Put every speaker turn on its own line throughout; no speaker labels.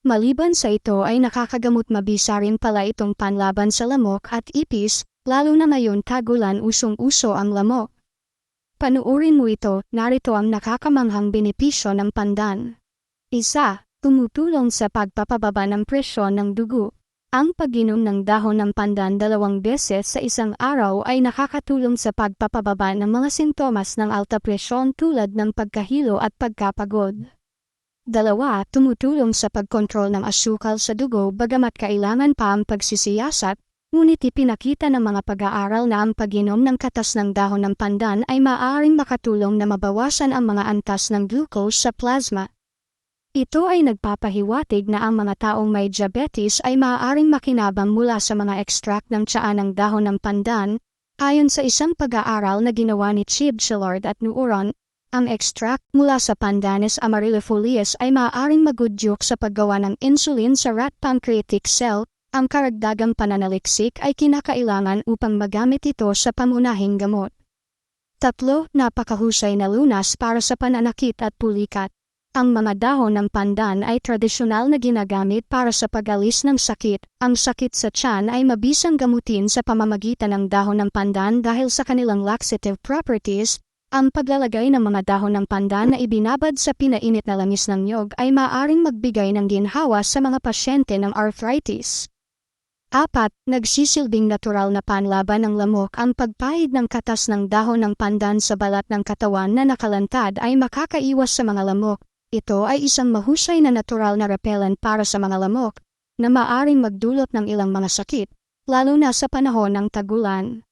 Maliban sa ito ay nakakagamot mabisa rin pala itong panlaban sa lamok at ipis, lalo na ngayon tagulan usong-uso ang lamok. Panuurin mo ito, narito ang nakakamanghang benepisyo ng pandan. Isa, tumutulong sa pagpapababa ng presyon ng dugo. Ang pag-inom ng dahon ng pandan dalawang beses sa isang araw ay nakakatulong sa pagpapababa ng mga sintomas ng alta presyon tulad ng pagkahilo at pagkapagod. Dalawa, tumutulong sa pagkontrol ng asukal sa dugo bagamat kailangan pa ang pagsisiyasat, ngunit ipinakita ng mga pag-aaral na ang pag-inom ng katas ng dahon ng pandan ay maaaring makatulong na mabawasan ang mga antas ng glucose sa plasma. Ito ay nagpapahiwatig na ang mga taong may diabetes ay maaaring makinabang mula sa mga extract ng tsaa ng dahon ng pandan, ayon sa isang pag-aaral na ginawa ni Chib Chillard at Nuuron, ang extract mula sa Pandanus amarylifolius ay maaaring magudyok sa paggawa ng insulin sa rat pancreatic cell, ang karagdagang pananaliksik ay kinakailangan upang magamit ito sa pamunahing gamot. Tatlo, napakahusay na lunas para sa pananakit at pulikat. Ang mga dahon ng pandan ay tradisyonal na ginagamit para sa pagalis ng sakit. Ang sakit sa tiyan ay mabisang gamutin sa pamamagitan ng dahon ng pandan dahil sa kanilang laxative properties. Ang paglalagay ng mga dahon ng pandan na ibinabad sa pinainit na langis ng nyog ay maaring magbigay ng ginhawa sa mga pasyente ng arthritis. Apat, nagsisilbing natural na panlaban ng lamok ang pagpahid ng katas ng dahon ng pandan sa balat ng katawan na nakalantad ay makakaiwas sa mga lamok. Ito ay isang mahusay na natural na repellent para sa mga lamok na maaring magdulot ng ilang mga sakit, lalo na sa panahon ng tagulan.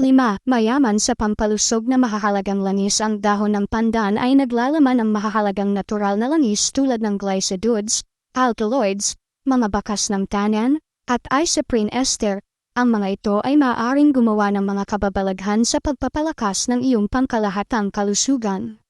5. Mayaman sa pampalusog na mahahalagang langis ang dahon ng pandan ay naglalaman ng mahahalagang natural na langis tulad ng glycidudes, alkaloids, mga bakas ng tannin, at isoprene ester. Ang mga ito ay maaaring gumawa ng mga kababalaghan sa pagpapalakas ng iyong pangkalahatang kalusugan.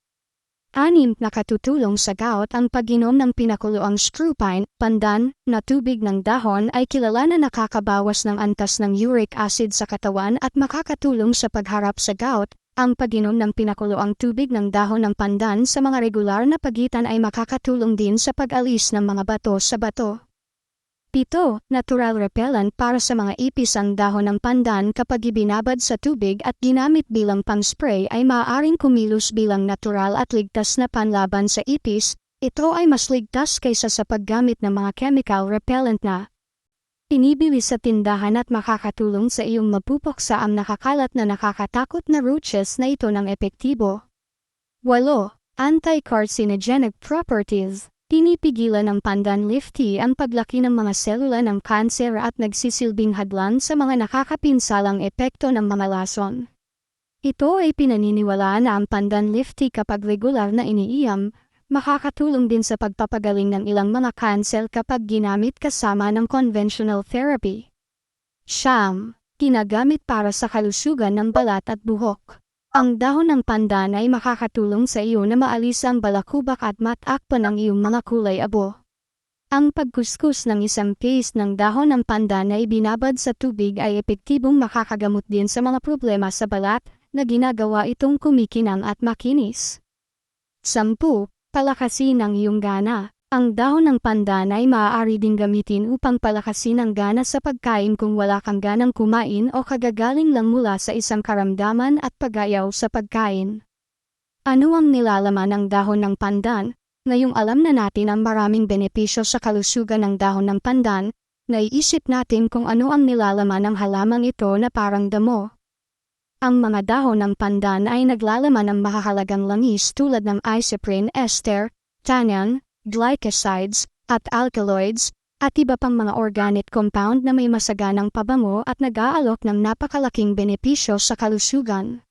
Anim, nakatutulong sa gout ang pag-inom ng pinakuloang strupine, pandan, na tubig ng dahon ay kilala na nakakabawas ng antas ng uric acid sa katawan at makakatulong sa pagharap sa gout. Ang pag-inom ng pinakuloang tubig ng dahon ng pandan sa mga regular na pagitan ay makakatulong din sa pag-alis ng mga bato sa bato. Pito, natural repellent para sa mga ipis ang dahon ng pandan kapag ibinabad sa tubig at ginamit bilang pang-spray ay maaaring kumilos bilang natural at ligtas na panlaban sa ipis, ito ay mas ligtas kaysa sa paggamit ng mga chemical repellent na pinibili sa tindahan at makakatulong sa iyong mapupuksa ang nakakalat na nakakatakot na roaches na ito ng epektibo. 8. Anti-carcinogenic properties Pinipigilan ng pandan tea ang paglaki ng mga selula ng kanser at nagsisilbing hadlan sa mga nakakapinsalang epekto ng mga lason. Ito ay pinaniniwalaan na ang pandan tea kapag regular na iniiyam, makakatulong din sa pagpapagaling ng ilang mga kanser kapag ginamit kasama ng conventional therapy. Siyam, ginagamit para sa kalusugan ng balat at buhok. Ang dahon ng pandan ay makakatulong sa iyo na maalis ang balakubak at matakpan ang iyong mga kulay abo. Ang pagkuskus ng isang paste ng dahon ng pandan na ibinabad sa tubig ay epektibong makakagamot din sa mga problema sa balat na ginagawa itong kumikinang at makinis. 10. Palakasin ang iyong gana. Ang dahon ng pandan ay maaari ding gamitin upang palakasin ang gana sa pagkain kung wala kang ganang kumain o kagagaling lang mula sa isang karamdaman at pagayaw sa pagkain. Ano ang nilalaman ng dahon ng pandan? Ngayong alam na natin ang maraming benepisyo sa kalusugan ng dahon ng pandan, naiisip natin kung ano ang nilalaman ng halamang ito na parang damo. Ang mga dahon ng pandan ay naglalaman ng mahahalagang langis tulad ng isoprene ester, tannin, glycosides, at alkaloids, at iba pang mga organic compound na may masaganang pabango at nag-aalok ng napakalaking benepisyo sa kalusugan.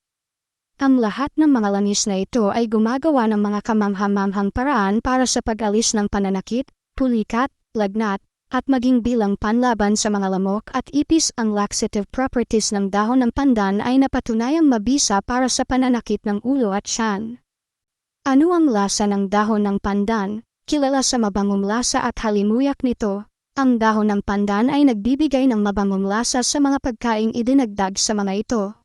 Ang lahat ng mga langis na ito ay gumagawa ng mga kamamhamamhang paraan para sa pag-alis ng pananakit, pulikat, lagnat, at maging bilang panlaban sa mga lamok at ipis ang laxative properties ng dahon ng pandan ay napatunayang mabisa para sa pananakit ng ulo at tiyan. Ano ang lasa ng dahon ng pandan? Kilala sa mabangong lasa at halimuyak nito, ang dahon ng pandan ay nagbibigay ng mabangong lasa sa mga pagkaing idinagdag sa mga ito.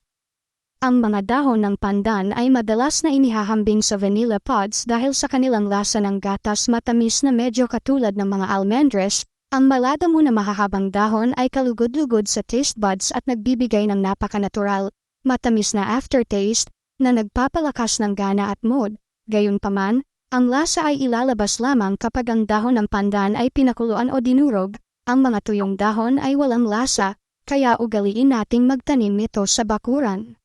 Ang mga dahon ng pandan ay madalas na inihahambing sa vanilla pods dahil sa kanilang lasa ng gatas matamis na medyo katulad ng mga almendres. Ang malada na mahahabang dahon ay kalugod-lugod sa taste buds at nagbibigay ng napakanatural, matamis na aftertaste na nagpapalakas ng gana at mood. Gayunpaman, ang lasa ay ilalabas lamang kapag ang dahon ng pandan ay pinakuluan o dinurog. Ang mga tuyong dahon ay walang lasa, kaya ugaliin nating magtanim nito sa bakuran.